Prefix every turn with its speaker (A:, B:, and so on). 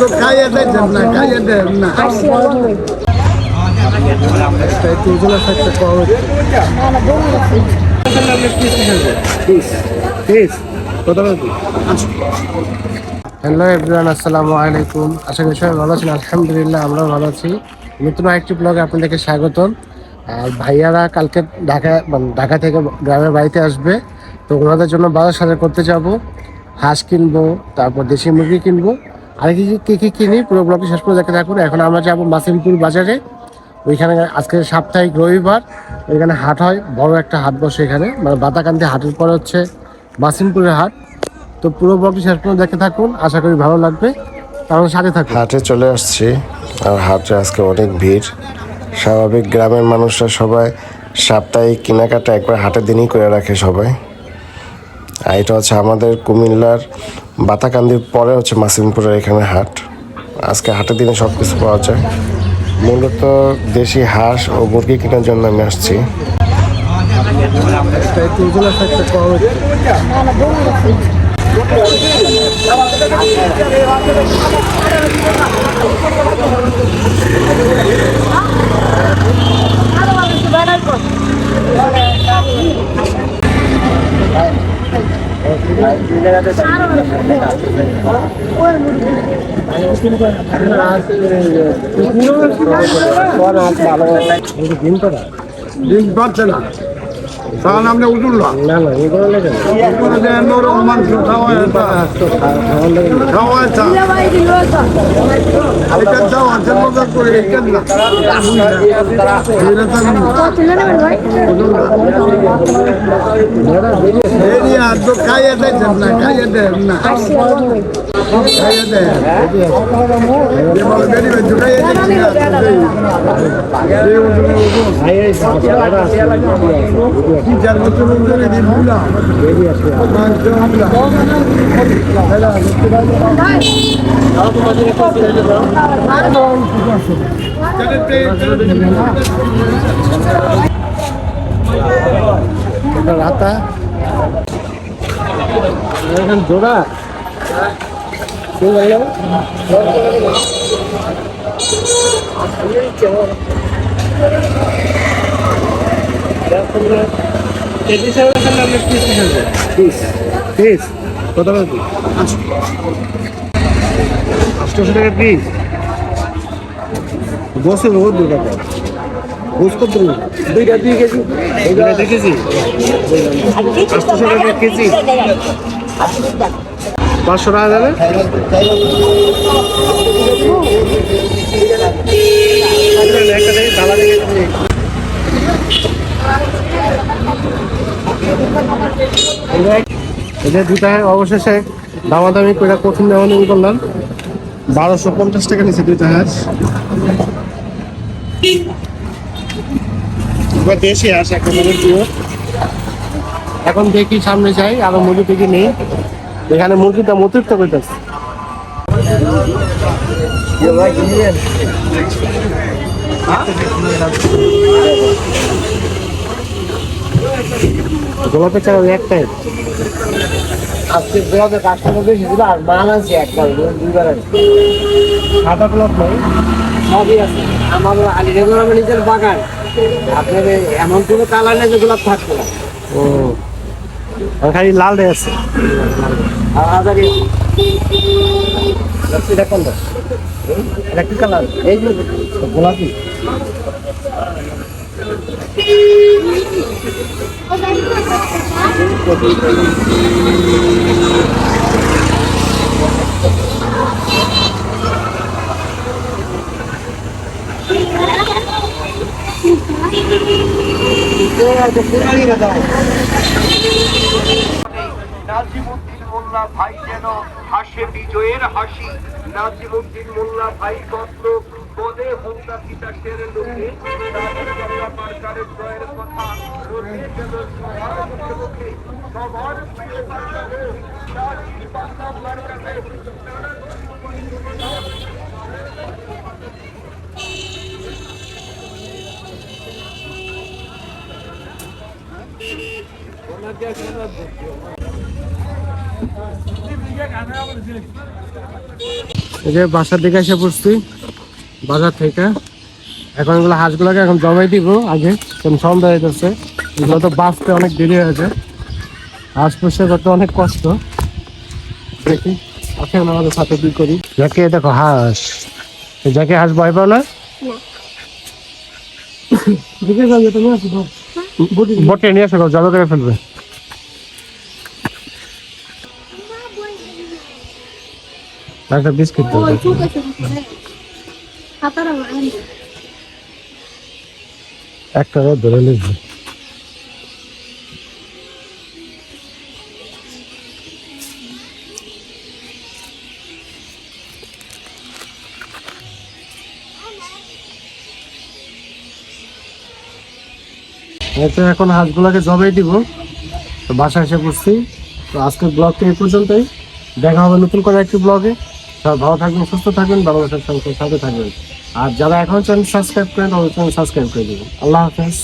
A: তো খাইয়ে একটু হ্যালো এভরিওয়ান আসসালামু আলাইকুম। আশা করি সবাই ভালো আছেন। আলহামদুলিল্লাহ আমরা ভালো আছি। নতুন আরেকটি ব্লগে আপনাদেরকে স্বাগতম। আর ভাইয়ারা কালকে ঢাকা মানে ঢাকা থেকে গ্রামের বাড়িতে আসবে। তো ওনাদের জন্য বাজার সাজার করতে যাব। হাঁস কিনবো, তারপর দেশি মুরগি কিনবো। আর কি কি কি কিনি পুরো ব্লগে শেষ করে দেখে থাকুন। এখন আমরা যাব মাসিমপুর বাজারে। ওইখানে আজকে সাপ্তাহিক রবিবার। ওইখানে হাট হয়, বড় একটা হাট বসে এখানে। মানে বাতাকান্দি হাটের পরে হচ্ছে মাসিমপুরের হাট। তো পুরো ব্লগটি শেষ পর্যন্ত দেখে থাকুন। আশা করি ভালো লাগবে। তাহলে সাথে থাকুন।
B: হাটে চলে আসছি। আর হাটে আজকে অনেক ভিড়। স্বাভাবিক গ্রামের মানুষরা সবাই সাপ্তাহিক কেনাকাটা একবার হাটের দিনই করে রাখে সবাই। আর এটা হচ্ছে আমাদের কুমিল্লার বাতাকান্দির পরে হচ্ছে মাসিমপুরের এখানে হাট। আজকে হাটের দিনে সব কিছু পাওয়া যায়। মূলত দেশি হাঁস ও মুরগি কেনার জন্য আমি আসছি।
A: হচ্ছে দিন পাচ্ছে না তার নামে উজুল্লাহ
B: না না এগুলো লেগে
A: উপরে যে নরম মাংস খাওয়ায় খাওয়ায় চা এটা চাও আছে মজা করে কেন না? এরিয়া তো খাইয়ে দেন না খাইয়ে দেন না। খাইয়ে দেন। খাইয়ে দেন চার বছর ধরে দিন বুলা মাংস বুলা
B: রাতা জোড়া পিস কত টাকা পিস আটশোশো টাকা পিস বসে দু টাকা বুঝ কত দুইটা দুই কেজি। দুইটা দুই কেজি? আটশোশো টাকা কেজি। পাঁচশো টাকা যাবে? একটা দেখি দালা দেখে এটা দুটা অবশেষে দামাদামি করে কঠিন দামাদামি করলাম। বারোশো পঞ্চাশ টাকা নিচ্ছে দুইটা হাঁস। দেশে হাঁস এখন দেখি সামনে যাই, আরও মুরগি টুকি নেই। এখানে মুরগিটা অতিরিক্ত করতেছে গোলাপের চারা একটাই।
C: আজকে গোলাপের কাস্টমার বেশি ছিল আর মাল আছে একবার দুইবার আছে।
B: সাদা গোলাপ নয়
C: সবই আছে। আমার আলিনগর আমার নিজের বাগান। আপনার এমন কোনো কালার নেই যে গোলাপ থাকবে না।
B: ও। খালি লাল রে আছে।
C: আর হাজারি
B: এটা কোনটা? এটা কি কালার?
C: এই যে
B: গোলাপি।
D: নাজিমুদ্দিন মোল্লা ভাই যেন হাসে বিজয়ের হাসি নাজিমুদ্দিন মোল্লা ভাই পত্র পদে হোমনা তিতাসের লোকে তাদের জল্লা
A: বাসার দিকে এসে পড়ছি, বাজার থেকে। এখন এগুলো হাঁসগুলোকে এখন জমাই দিব আগে সন্ধ্যা হয়ে যাচ্ছে এগুলো তো বাঁচতে অনেক দেরি হয়েছে হাঁস পুষে করতে অনেক কষ্ট দেখি আসেন আমাদের সাথে কি করি। যাকে দেখো হাঁস যাকে হাঁস ভয় পাও না? বটে নিয়ে আসো জল করে ফেলবে। একটা বিস্কিট দাও একটা ধরে লিখবে এতে এখন হাঁসগুলোকে জবাই দিব। তো বাসা এসে বসছি। তো আজকের ব্লগটা এই পর্যন্তই। দেখা হবে নতুন করে একটি ব্লগে। সব ভালো থাকবেন, সুস্থ থাকবেন, বাংলাদেশের সঙ্গে সাথে থাকবেন। আর যারা এখন চ্যানেল সাবস্ক্রাইব করেন, তাদের চ্যানেল সাবস্ক্রাইব করে দেবেন। আল্লাহ হাফেজ।